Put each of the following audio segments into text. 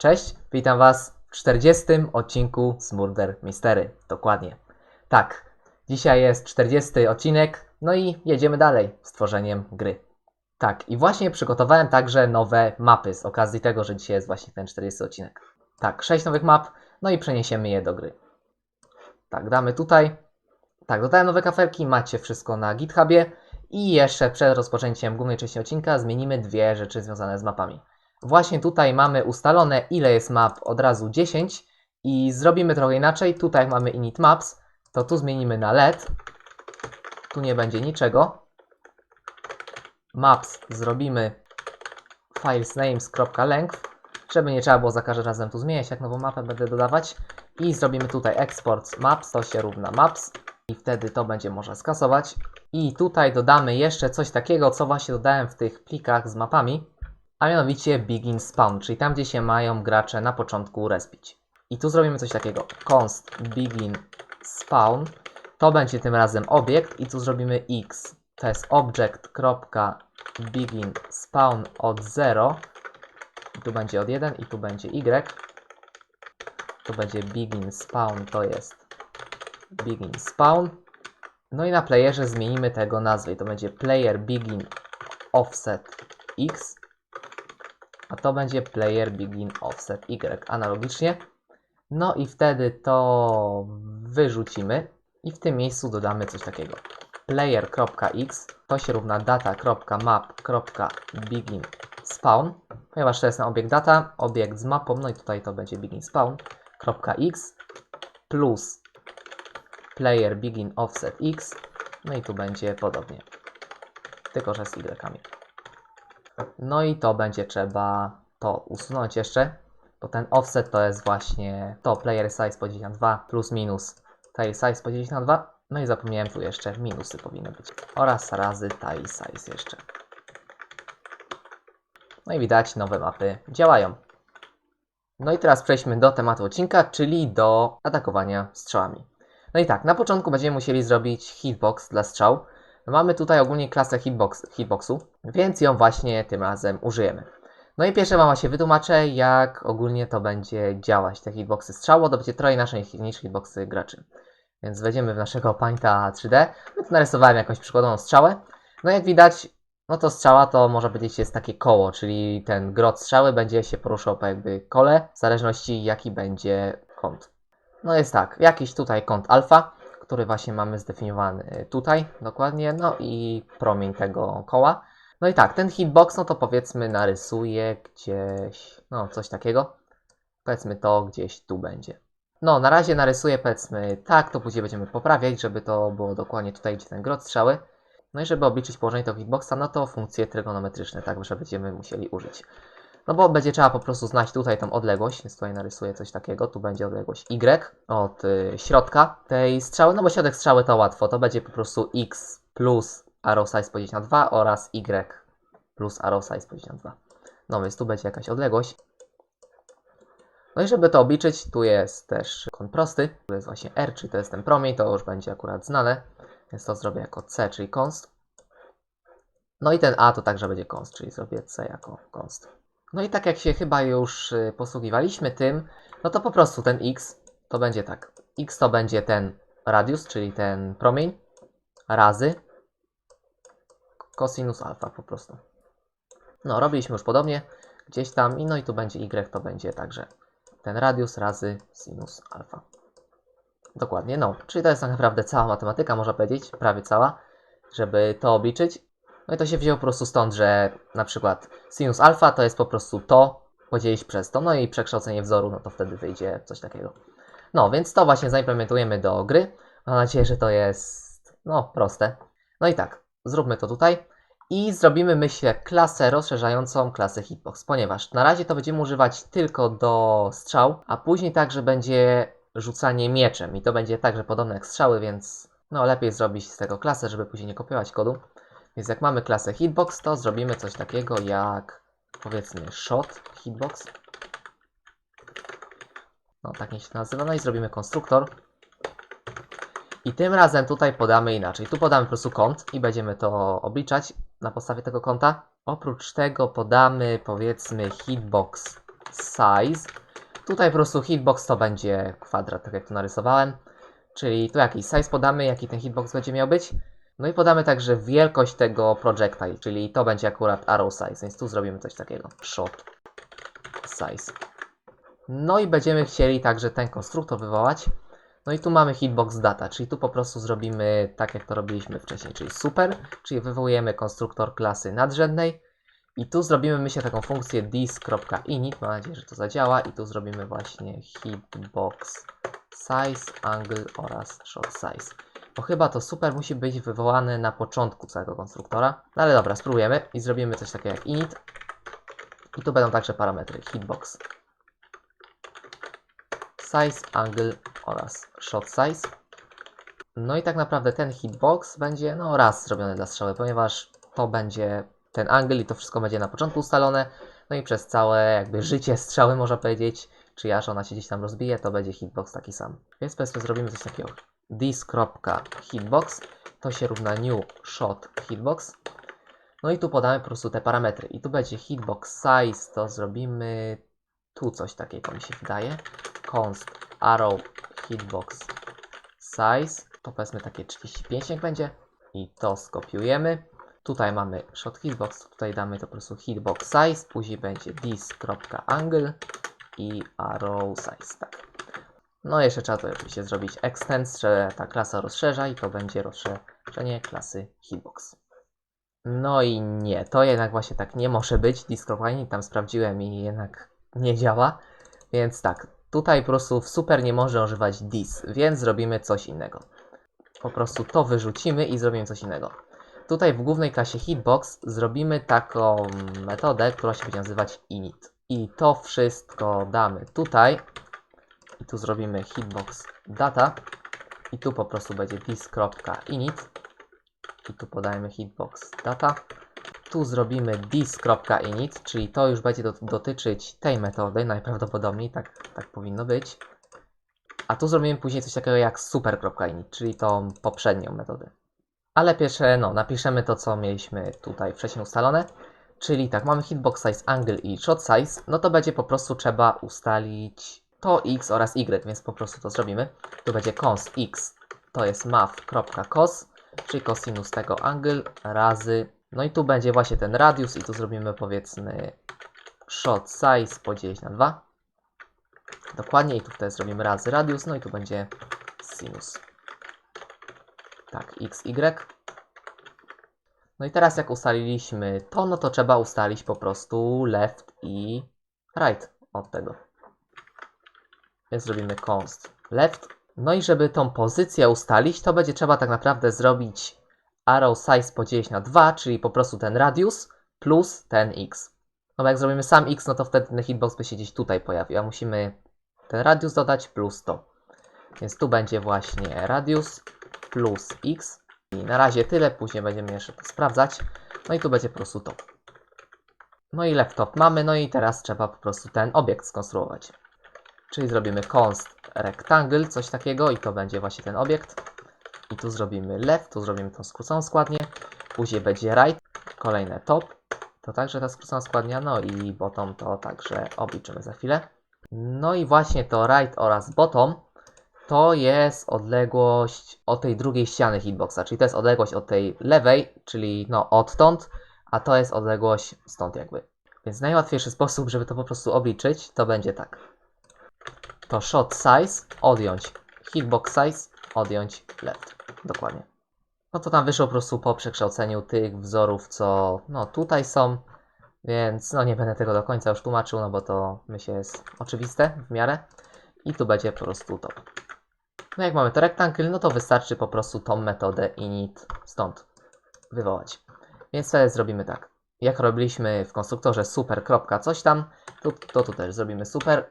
Cześć, witam Was w 40. odcinku z Murder Mystery. Dokładnie. Tak, dzisiaj jest 40. odcinek, no i jedziemy dalej z tworzeniem gry. Tak, i właśnie przygotowałem także nowe mapy z okazji tego, że dzisiaj jest właśnie ten 40 odcinek. Tak, 6 nowych map, no i przeniesiemy je do gry. Tak, damy tutaj. Tak, dodałem nowe kafelki, macie wszystko na GitHubie. I jeszcze przed rozpoczęciem głównej części odcinka zmienimy dwie rzeczy związane z mapami. Właśnie tutaj mamy ustalone ile jest map od razu 10 i zrobimy trochę inaczej. Tutaj mamy init maps, to tu zmienimy na LED. Tu nie będzie niczego. Maps zrobimy filesnames.length, żeby nie trzeba było za każdym razem tu zmieniać, jak nową mapę będę dodawać. I zrobimy tutaj export maps, to się równa maps i wtedy to będzie można skasować. I tutaj dodamy jeszcze coś takiego, co właśnie dodałem w tych plikach z mapami, a mianowicie begin spawn, czyli tam, gdzie się mają gracze na początku respić. I tu zrobimy coś takiego, const begin spawn, to będzie tym razem obiekt i tu zrobimy x, to jest object.begin spawn od 0, i tu będzie od 1 i tu będzie y, tu będzie begin spawn, to jest begin spawn, no i na playerze zmienimy tego nazwę i to będzie player begin offset x, to będzie player begin offset y analogicznie. No i wtedy to wyrzucimy i w tym miejscu dodamy coś takiego. player.x to się równa data.map.begin spawn, ponieważ to jest na obiekt data, obiekt z mapą, no i tutaj to będzie begin spawn.x plus player begin offset x, no i tu będzie podobnie, tylko że z y. No i to będzie trzeba to usunąć jeszcze, bo ten offset to jest właśnie to player size podzielić na 2 plus minus tail size podzielić na 2. No i zapomniałem tu jeszcze minusy powinny być oraz razy tail size jeszcze. No i widać nowe mapy działają. No i teraz przejdźmy do tematu odcinka, czyli do atakowania strzałami. No i tak, na początku będziemy musieli zrobić hitbox dla strzał. Mamy tutaj ogólnie klasę hitbox, hitboxu, więc ją właśnie tym razem użyjemy. No i pierwsze Wam się wytłumaczę, jak ogólnie to będzie działać, te hitboxy strzało, to będzie trochę inaczej niż hitboxy graczy. Więc wejdziemy w naszego Painta 3D, no to narysowałem jakąś przykładową strzałę. No jak widać, no to strzała to może powiedzieć jest takie koło, czyli ten grot strzały będzie się poruszał po jakby kole, w zależności jaki będzie kąt. No jest tak, jakiś tutaj kąt alfa, który właśnie mamy zdefiniowany tutaj dokładnie, no i promień tego koła. No i tak, ten hitbox, no to powiedzmy narysuję gdzieś, no coś takiego. Powiedzmy to gdzieś tu będzie. No, na razie narysuję powiedzmy tak, to później będziemy poprawiać, żeby to było dokładnie tutaj, gdzie ten grot strzały. No i żeby obliczyć położenie tego hitboxa, no to funkcje trygonometryczne także będziemy musieli użyć. No bo będzie trzeba po prostu znać tutaj tą odległość, więc tutaj narysuję coś takiego. Tu będzie odległość y od y, środka tej strzały, no bo środek strzały to łatwo. To będzie po prostu x plus arrow size podzielić na 2 oraz y plus arrow size podzielić na 2. No więc tu będzie jakaś odległość. No i żeby to obliczyć, tu jest też kąt prosty. Tu jest właśnie r, czyli to jest ten promień, to już będzie akurat znane. Więc to zrobię jako c, czyli const. No i ten a to także będzie const, czyli zrobię c jako const. No i tak jak się chyba już y, posługiwaliśmy tym, no to po prostu ten x to będzie tak. x to będzie ten radius, czyli ten promień, razy cosinus alfa po prostu. No, robiliśmy już podobnie gdzieś tam i no i tu będzie y, to będzie także ten radius razy sinus alfa. Dokładnie, no, czyli to jest tak naprawdę cała matematyka, można powiedzieć, prawie cała, żeby to obliczyć. No i to się wzięło po prostu stąd, że na przykład sinus alfa to jest po prostu to podzielić przez to, no i przekształcenie wzoru, no to wtedy wyjdzie coś takiego. No, więc to właśnie zaimplementujemy do gry. Mam nadzieję, że to jest, no, proste. No i tak, zróbmy to tutaj. I zrobimy, myślę, klasę rozszerzającą klasę hitbox, ponieważ na razie to będziemy używać tylko do strzał, a później także będzie rzucanie mieczem. I to będzie także podobne jak strzały, więc no lepiej zrobić z tego klasę, żeby później nie kopiować kodu. Więc jak mamy klasę hitbox, to zrobimy coś takiego jak powiedzmy shot hitbox. No tak niech się nazywa. No i zrobimy konstruktor. I tym razem tutaj podamy inaczej. Tu podamy po prostu kąt i będziemy to obliczać na podstawie tego kąta. Oprócz tego podamy powiedzmy hitbox size. Tutaj po prostu hitbox to będzie kwadrat, tak jak tu narysowałem. Czyli tu jakiś size podamy, jaki ten hitbox będzie miał być. No i podamy także wielkość tego projectile, czyli to będzie akurat arrow size, więc tu zrobimy coś takiego. Shot size. No i będziemy chcieli także ten konstruktor wywołać. No i tu mamy hitbox data, czyli tu po prostu zrobimy tak jak to robiliśmy wcześniej, czyli super, czyli wywołujemy konstruktor klasy nadrzędnej i tu zrobimy myślę taką funkcję this.init, mam nadzieję, że to zadziała i tu zrobimy właśnie hitbox size, angle oraz shot size. Bo chyba to super musi być wywołane na początku całego konstruktora. No ale dobra, spróbujemy i zrobimy coś takiego jak init. I tu będą także parametry hitbox size, angle oraz shot size. No i tak naprawdę ten hitbox będzie no raz zrobiony dla strzały, ponieważ to będzie ten angle i to wszystko będzie na początku ustalone. No i przez całe jakby życie strzały można powiedzieć, czy aż ona się gdzieś tam rozbije, to będzie hitbox taki sam. Więc powiedzmy zrobimy coś takiego. this.hitbox to się równa new shot hitbox. No i tu podamy po prostu te parametry. I tu będzie hitbox size, to zrobimy tu coś takiego mi się wydaje. const arrow hitbox size, to powiedzmy takie 35 niech będzie. I to skopiujemy. Tutaj mamy shot hitbox, tutaj damy to po prostu hitbox size, później będzie this.angle i arrow size, tak. No jeszcze trzeba to oczywiście zrobić extends, że ta klasa rozszerza i to będzie rozszerzenie klasy hitbox. No i nie, to jednak właśnie tak nie może być. Discopline tam sprawdziłem i jednak nie działa. Więc tak, tutaj po prostu w super nie może używać this, więc zrobimy coś innego. Po prostu to wyrzucimy i zrobimy coś innego. Tutaj w głównej klasie hitbox zrobimy taką metodę, która się będzie nazywać init. I to wszystko damy tutaj. I tu zrobimy hitbox data. I tu po prostu będzie this.init. I tu podajemy hitbox data. Tu zrobimy this.init, czyli to już będzie do, dotyczyć tej metody, najprawdopodobniej tak, tak powinno być. A tu zrobimy później coś takiego jak super.init, czyli tą poprzednią metodę. Ale pierwsze, no, napiszemy to, co mieliśmy tutaj wcześniej ustalone. Czyli tak, mamy hitbox size, angle i shot size, no to będzie po prostu trzeba ustalić to x oraz y, więc po prostu to zrobimy. Tu będzie cons x, to jest math.cos, czyli cosinus tego angle razy, no i tu będzie właśnie ten radius i tu zrobimy powiedzmy shot size podzielić na 2. Dokładnie i tu wtedy zrobimy razy radius, no i tu będzie sinus. Tak, x, y. No i teraz jak ustaliliśmy to, no to trzeba ustalić po prostu left i right od tego. Więc zrobimy const left. No i żeby tą pozycję ustalić, to będzie trzeba tak naprawdę zrobić arrow size podzielić na 2, czyli po prostu ten radius plus ten x. No bo jak zrobimy sam x, no to wtedy ten hitbox by się gdzieś tutaj pojawił, a musimy ten radius dodać plus to. Więc tu będzie właśnie radius plus x. I na razie tyle, później będziemy jeszcze to sprawdzać. No i tu będzie po prostu to. No i left top mamy, no i teraz trzeba po prostu ten obiekt skonstruować. Czyli zrobimy const rectangle, coś takiego i to będzie właśnie ten obiekt. I tu zrobimy left, tu zrobimy tą skróconą składnię. Później będzie right, kolejne top. To także ta skrócona składnia, no i bottom to także obliczymy za chwilę. No i właśnie to right oraz bottom to jest odległość od tej drugiej ściany hitboxa, czyli to jest odległość od tej lewej, czyli no odtąd, a to jest odległość stąd jakby. Więc najłatwiejszy sposób, żeby to po prostu obliczyć, to będzie tak. To shot size odjąć hitbox size odjąć left. Dokładnie. No to tam wyszło po prostu po przekształceniu tych wzorów, co no tutaj są, więc no nie będę tego do końca już tłumaczył, no bo to myślę jest oczywiste w miarę. I tu będzie po prostu to. No jak mamy to rectangle, no to wystarczy po prostu tą metodę init stąd wywołać. Więc wtedy zrobimy tak. Jak robiliśmy w konstruktorze super. coś tam, to, to tu też zrobimy super.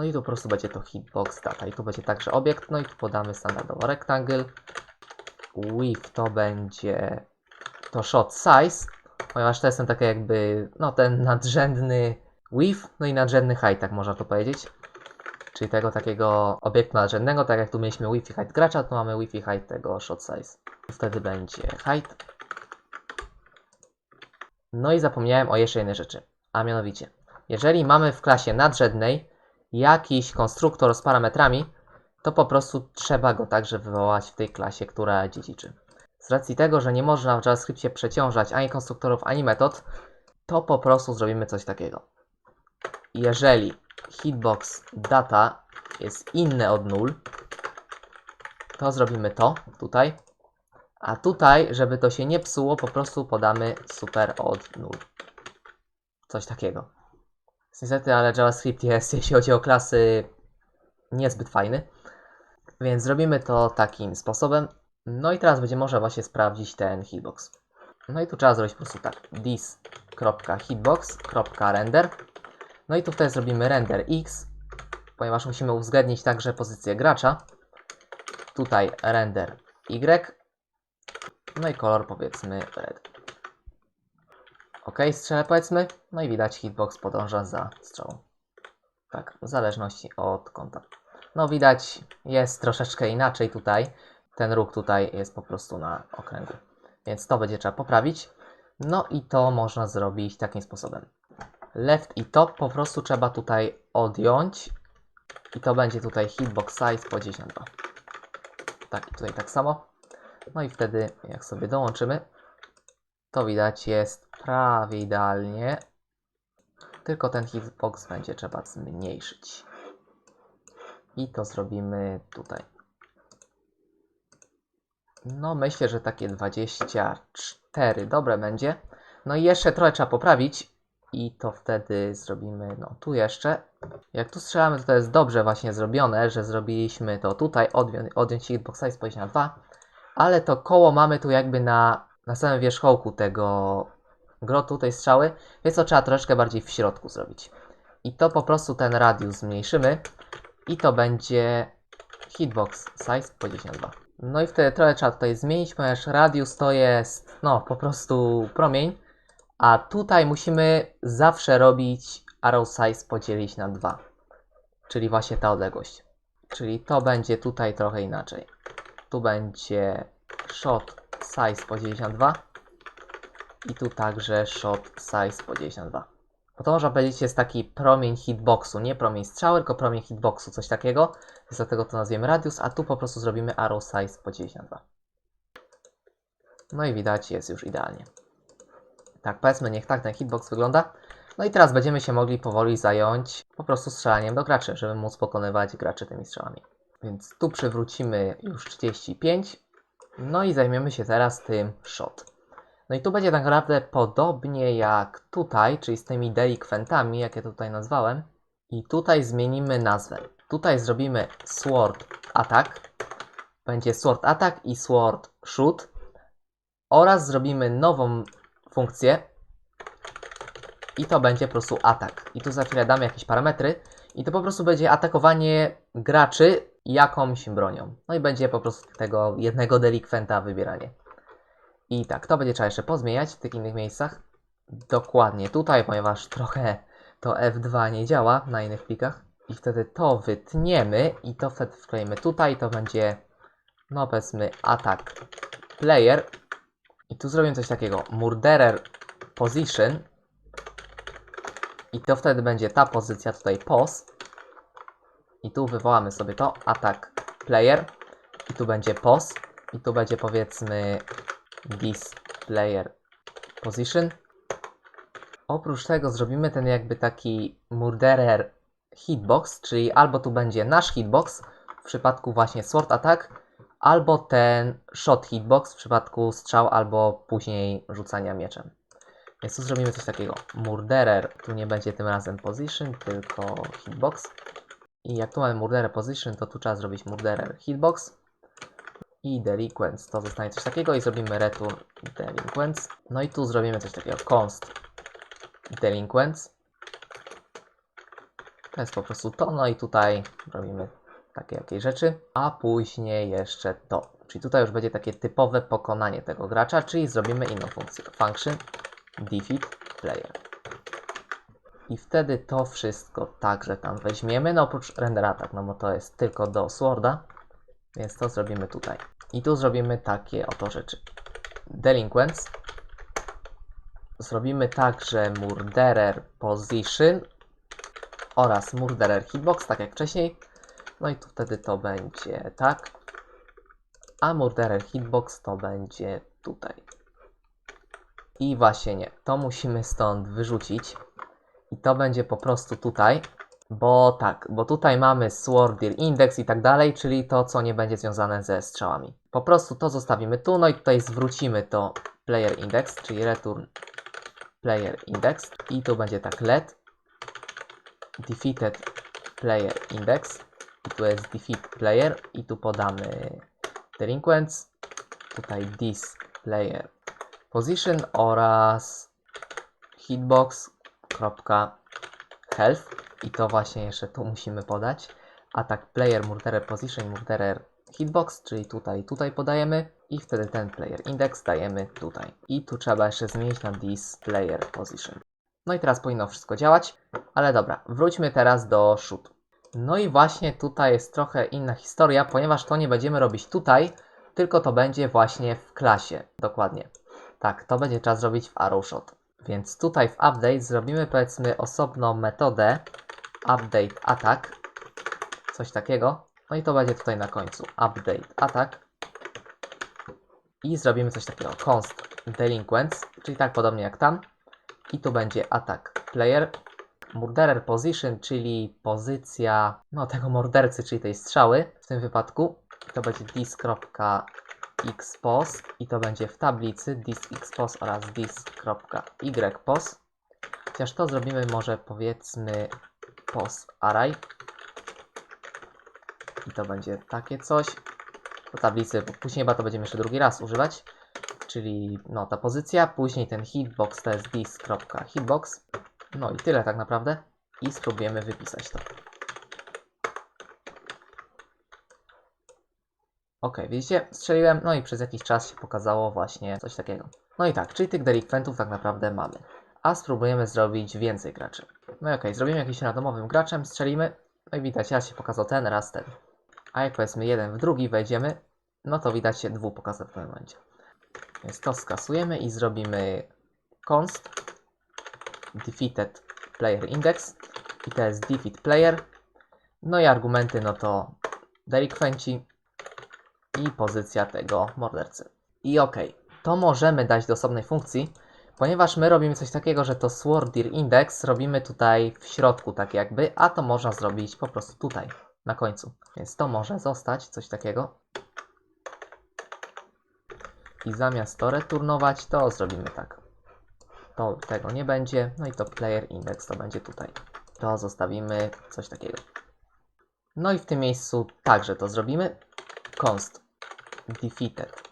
No i tu po prostu będzie to hitbox data. I tu będzie także obiekt. No i tu podamy standardowo rectangle. Width to będzie to shot size. Ponieważ to jest ten taki jakby, no ten nadrzędny width, no i nadrzędny height, tak można to powiedzieć czyli tego takiego obiektu nadrzędnego, tak jak tu mieliśmy Wi-Fi height gracza, to mamy Wi-Fi height tego shot size. Wtedy będzie height. No i zapomniałem o jeszcze jednej rzeczy. A mianowicie, jeżeli mamy w klasie nadrzędnej jakiś konstruktor z parametrami, to po prostu trzeba go także wywołać w tej klasie, która dziedziczy. Z racji tego, że nie można w JavaScriptie przeciążać ani konstruktorów, ani metod, to po prostu zrobimy coś takiego. Jeżeli hitbox data jest inne od 0, to zrobimy to tutaj. A tutaj, żeby to się nie psuło, po prostu podamy super od 0. Coś takiego. Niestety, ale JavaScript jest, jeśli chodzi o klasy, niezbyt fajny. Więc zrobimy to takim sposobem. No i teraz będzie można właśnie sprawdzić ten hitbox. No i tu trzeba zrobić po prostu tak. this.hitbox.render No i tu wtedy zrobimy render x, ponieważ musimy uwzględnić także pozycję gracza. Tutaj render y. No i kolor powiedzmy red. Ok, strzelę powiedzmy. No i widać hitbox podąża za strzałą. Tak, w zależności od kąta. No widać, jest troszeczkę inaczej tutaj. Ten róg tutaj jest po prostu na okręgu. Więc to będzie trzeba poprawić. No i to można zrobić takim sposobem. Left i top po prostu trzeba tutaj odjąć. I to będzie tutaj hitbox size po 92. Tak, i tutaj tak samo. No i wtedy, jak sobie dołączymy, to widać jest prawie idealnie. Tylko ten hitbox będzie trzeba zmniejszyć. I to zrobimy tutaj. No myślę, że takie 24 dobre będzie. No i jeszcze trochę trzeba poprawić. I to wtedy zrobimy, no tu jeszcze. Jak tu strzelamy, to to jest dobrze właśnie zrobione, że zrobiliśmy to tutaj, odjąć, odjąć hitbox size spojrzeć na 2. Ale to koło mamy tu jakby na, na samym wierzchołku tego grotu, tej strzały. Więc to trzeba troszeczkę bardziej w środku zrobić. I to po prostu ten radius zmniejszymy. I to będzie hitbox size powiedzieć na 2. No i wtedy trochę trzeba tutaj zmienić, ponieważ radius to jest no po prostu promień. A tutaj musimy zawsze robić arrow size podzielić na 2. Czyli właśnie ta odległość. Czyli to będzie tutaj trochę inaczej. Tu będzie shot size podzielić na 2. I tu także shot size podzielić na 2. Bo to można powiedzieć jest taki promień hitboxu, nie promień strzały, tylko promień hitboxu, coś takiego. Więc dlatego to nazwiemy radius, a tu po prostu zrobimy arrow size podzielić na 2. No i widać, jest już idealnie. Tak, powiedzmy, niech tak ten hitbox wygląda. No i teraz będziemy się mogli powoli zająć po prostu strzelaniem do graczy, żeby móc pokonywać graczy tymi strzałami. Więc tu przywrócimy już 35. No i zajmiemy się teraz tym shot. No i tu będzie tak naprawdę podobnie jak tutaj, czyli z tymi delikwentami, jak ja tutaj nazwałem. I tutaj zmienimy nazwę. Tutaj zrobimy sword attack. Będzie sword attack i sword shoot. Oraz zrobimy nową funkcję. I to będzie po prostu atak. I tu za chwilę damy jakieś parametry. I to po prostu będzie atakowanie graczy jakąś bronią. No i będzie po prostu tego jednego delikwenta wybieranie. I tak, to będzie trzeba jeszcze pozmieniać w tych innych miejscach. Dokładnie tutaj, ponieważ trochę to F2 nie działa na innych plikach. I wtedy to wytniemy i to wtedy wklejemy tutaj. To będzie, no powiedzmy, attack player. I tu zrobimy coś takiego, murderer position. I to wtedy będzie ta pozycja tutaj pos. I tu wywołamy sobie to, attack player. I tu będzie pos. I tu będzie powiedzmy this player position. Oprócz tego zrobimy ten jakby taki murderer hitbox, czyli albo tu będzie nasz hitbox w przypadku właśnie sword attack, albo ten shot hitbox w przypadku strzał albo później rzucania mieczem. Więc tu zrobimy coś takiego. Murderer, tu nie będzie tym razem position, tylko hitbox. I jak tu mamy murderer position, to tu trzeba zrobić murderer hitbox i delinquents to zostanie coś takiego i zrobimy return delinquents. No i tu zrobimy coś takiego const delinquents. To jest po prostu to, no i tutaj robimy takie jakieś rzeczy, a później jeszcze to. Czyli tutaj już będzie takie typowe pokonanie tego gracza, czyli zrobimy inną funkcję. Function defeat player. I wtedy to wszystko także tam weźmiemy, no oprócz render attack, no bo to jest tylko do sworda. Więc to zrobimy tutaj. I tu zrobimy takie oto rzeczy. Delinquents. zrobimy tak, że murderer position oraz murderer hitbox, tak jak wcześniej. No i tu wtedy to będzie tak. A murderer hitbox to będzie tutaj. I właśnie nie, to musimy stąd wyrzucić. I to będzie po prostu tutaj. Bo tak, bo tutaj mamy Swordir Index i tak dalej, czyli to, co nie będzie związane ze strzałami. Po prostu to zostawimy tu, no i tutaj zwrócimy to Player Index, czyli Return Player Index. I tu będzie tak let Defeated Player Index. I tu jest Defeat Player i tu podamy Delinquents. Tutaj this Player Position oraz hitbox.health i to właśnie jeszcze tu musimy podać. Atak player, murderer position, murderer hitbox, czyli tutaj tutaj podajemy i wtedy ten player index dajemy tutaj. I tu trzeba jeszcze zmienić na this player position. No i teraz powinno wszystko działać, ale dobra, wróćmy teraz do shoot. No i właśnie tutaj jest trochę inna historia, ponieważ to nie będziemy robić tutaj, tylko to będzie właśnie w klasie, dokładnie. Tak, to będzie trzeba zrobić w ArrowShot. Więc tutaj w update zrobimy powiedzmy osobną metodę update attack, coś takiego. No i to będzie tutaj na końcu update attack. I zrobimy coś takiego const delinquents, czyli tak podobnie jak tam. I tu będzie attack player, murderer position, czyli pozycja no tego mordercy, czyli tej strzały w tym wypadku. To będzie dis.xpos i to będzie w tablicy dis.xpos oraz dis.ypos. Chociaż to zrobimy może powiedzmy pos array. I to będzie takie coś. Do tablicy, bo później chyba to będziemy jeszcze drugi raz używać. Czyli no ta pozycja, później ten hitbox to jest dis.hitbox. No i tyle tak naprawdę. I spróbujemy wypisać to. Ok, widzicie, strzeliłem, no i przez jakiś czas się pokazało właśnie coś takiego. No i tak, czyli tych delikwentów tak naprawdę mamy. A spróbujemy zrobić więcej graczy. No okej, zrobimy jakimś randomowym graczem, strzelimy. No i widać, raz się pokazał ten, raz ten. A jak powiedzmy jeden w drugi wejdziemy, no to widać się dwóch pokazał w tym momencie. Więc to skasujemy i zrobimy const defeated player index i to jest defeat player. No i argumenty, no to delikwenci i pozycja tego mordercy. I ok, to możemy dać do osobnej funkcji, ponieważ my robimy coś takiego, że to Swordir Index robimy tutaj w środku, tak jakby, a to można zrobić po prostu tutaj, na końcu. Więc to może zostać coś takiego. I zamiast to returnować, to zrobimy tak. To tego nie będzie, no i to Player Index to będzie tutaj. To zostawimy coś takiego. No i w tym miejscu także to zrobimy. Const defeated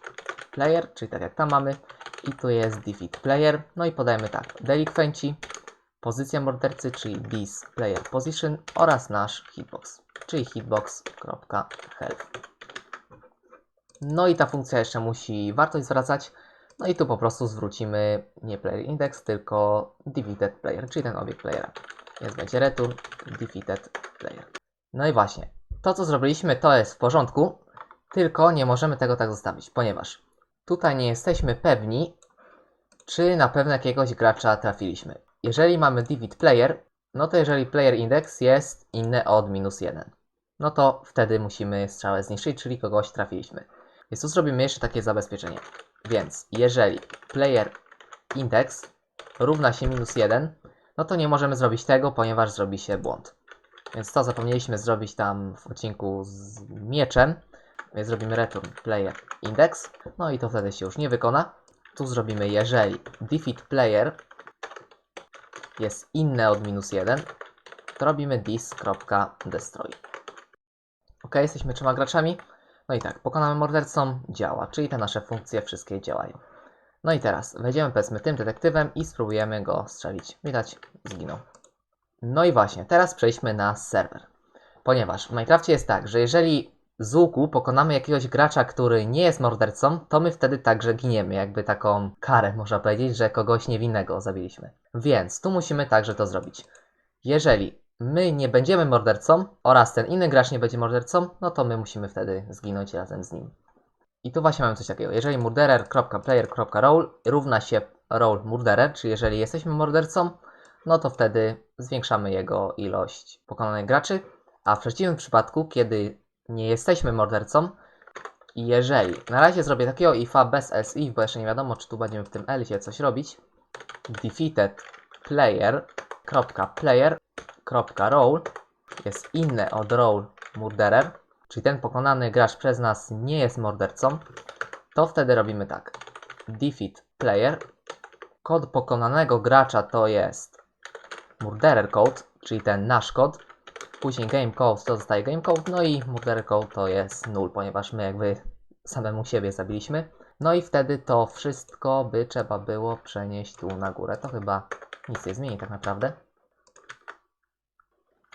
player, czyli tak jak tam mamy. I tu jest defeat player. No i podajemy tak, delikwenci, pozycja mordercy, czyli this player position oraz nasz hitbox, czyli hitbox.health. No i ta funkcja jeszcze musi wartość zwracać. No i tu po prostu zwrócimy nie player index, tylko defeated player, czyli ten obiekt playera. Więc będzie return defeated player. No i właśnie, to co zrobiliśmy to jest w porządku, tylko nie możemy tego tak zostawić, ponieważ tutaj nie jesteśmy pewni, czy na pewno jakiegoś gracza trafiliśmy. Jeżeli mamy defeat player, no to jeżeli player index jest inny od minus 1, no to wtedy musimy strzałę zniszczyć, czyli kogoś trafiliśmy. Więc tu zrobimy jeszcze takie zabezpieczenie. Więc jeżeli player index równa się minus 1, no to nie możemy zrobić tego, ponieważ zrobi się błąd. Więc to zapomnieliśmy zrobić tam w odcinku z mieczem. Zrobimy return player index. No i to wtedy się już nie wykona. Tu zrobimy jeżeli defeat player jest inne od minus 1, to robimy this.destroy. Ok, jesteśmy trzema graczami. No i tak, pokonamy mordercą, działa, czyli te nasze funkcje wszystkie działają. No i teraz wejdziemy powiedzmy tym detektywem i spróbujemy go strzelić. Widać, zginął. No i właśnie, teraz przejdźmy na serwer. Ponieważ w Minecrafcie jest tak, że jeżeli z łuku pokonamy jakiegoś gracza, który nie jest mordercą, to my wtedy także giniemy. Jakby taką karę, można powiedzieć, że kogoś niewinnego zabiliśmy. Więc tu musimy także to zrobić. Jeżeli my nie będziemy mordercą oraz ten inny gracz nie będzie mordercą, no to my musimy wtedy zginąć razem z nim. I tu właśnie mamy coś takiego. Jeżeli murderer.player.role równa się role murderer, czyli jeżeli jesteśmy mordercą, no to wtedy zwiększamy jego ilość pokonanych graczy, a w przeciwnym przypadku, kiedy nie jesteśmy mordercą, i jeżeli, na razie zrobię takiego ifa bez else if, bo jeszcze nie wiadomo, czy tu będziemy w tym else coś robić, defeated player, player, role jest inne od role murderer, czyli ten pokonany gracz przez nas nie jest mordercą, to wtedy robimy tak. Defeat player, kod pokonanego gracza to jest murderer code, czyli ten nasz kod, później game code to zostaje game code, no i murderer code to jest null, ponieważ my jakby samemu siebie zabiliśmy. No i wtedy to wszystko by trzeba było przenieść tu na górę. To chyba nic nie zmieni tak naprawdę.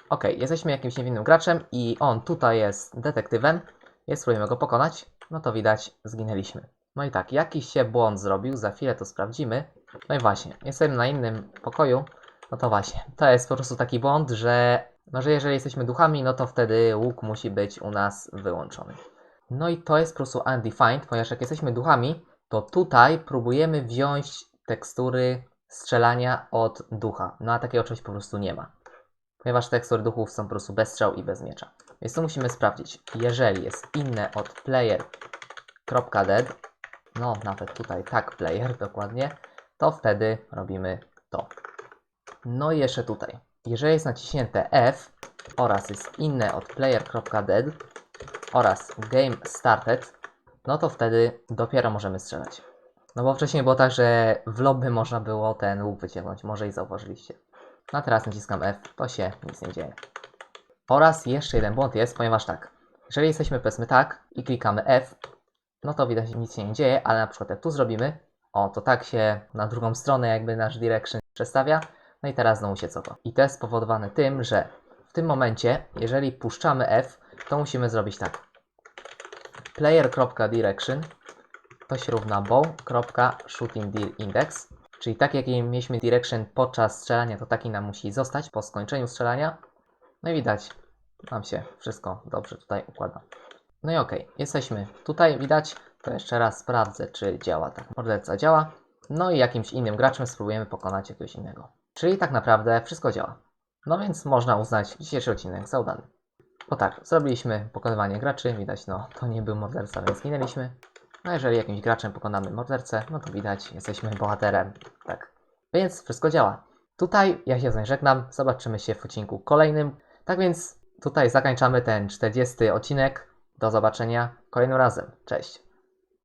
Ok, jesteśmy jakimś niewinnym graczem i on tutaj jest detektywem. Jest spróbujemy go pokonać. No to widać, zginęliśmy. No i tak, jakiś się błąd zrobił, za chwilę to sprawdzimy. No i właśnie, jestem na innym pokoju. No to właśnie, to jest po prostu taki błąd, że, no, że jeżeli jesteśmy duchami, no to wtedy łuk musi być u nas wyłączony. No i to jest po prostu undefined, ponieważ jak jesteśmy duchami, to tutaj próbujemy wziąć tekstury strzelania od ducha. No a takiego czegoś po prostu nie ma. Ponieważ tekstury duchów są po prostu bez strzał i bez miecza. Więc to musimy sprawdzić. Jeżeli jest inne od player.dead, no nawet tutaj tak player dokładnie, to wtedy robimy to. No i jeszcze tutaj. Jeżeli jest naciśnięte F oraz jest inne od player.dead oraz game started, no to wtedy dopiero możemy strzelać. No bo wcześniej było tak, że w lobby można było ten łuk wyciągnąć, może i zauważyliście. No a teraz naciskam F, to się nic nie dzieje. Oraz jeszcze jeden błąd jest, ponieważ tak, jeżeli jesteśmy powiedzmy tak i klikamy F, no to widać nic się nie dzieje, ale na przykład jak tu zrobimy, o to tak się na drugą stronę jakby nasz direction przestawia, no i teraz znowu się cofa. I to jest spowodowane tym, że w tym momencie, jeżeli puszczamy F, to musimy zrobić tak. Player.direction to się równa bow.shootingIndex, czyli tak jak mieliśmy direction podczas strzelania, to taki nam musi zostać po skończeniu strzelania. No i widać, nam się wszystko dobrze tutaj układa. No i okej, jesteśmy tutaj, widać. To jeszcze raz sprawdzę, czy działa tak. Morderca działa. No i jakimś innym graczem spróbujemy pokonać jakiegoś innego. Czyli tak naprawdę wszystko działa. No więc można uznać dzisiejszy odcinek za udany. Bo tak, zrobiliśmy pokonywanie graczy, widać, no to nie był morderca, więc zginęliśmy. No jeżeli jakimś graczem pokonamy mordercę, no to widać, jesteśmy bohaterem, tak. Więc wszystko działa. Tutaj ja się z wami żegnam, zobaczymy się w odcinku kolejnym. Tak więc tutaj zakończamy ten 40 odcinek. Do zobaczenia kolejnym razem. Cześć.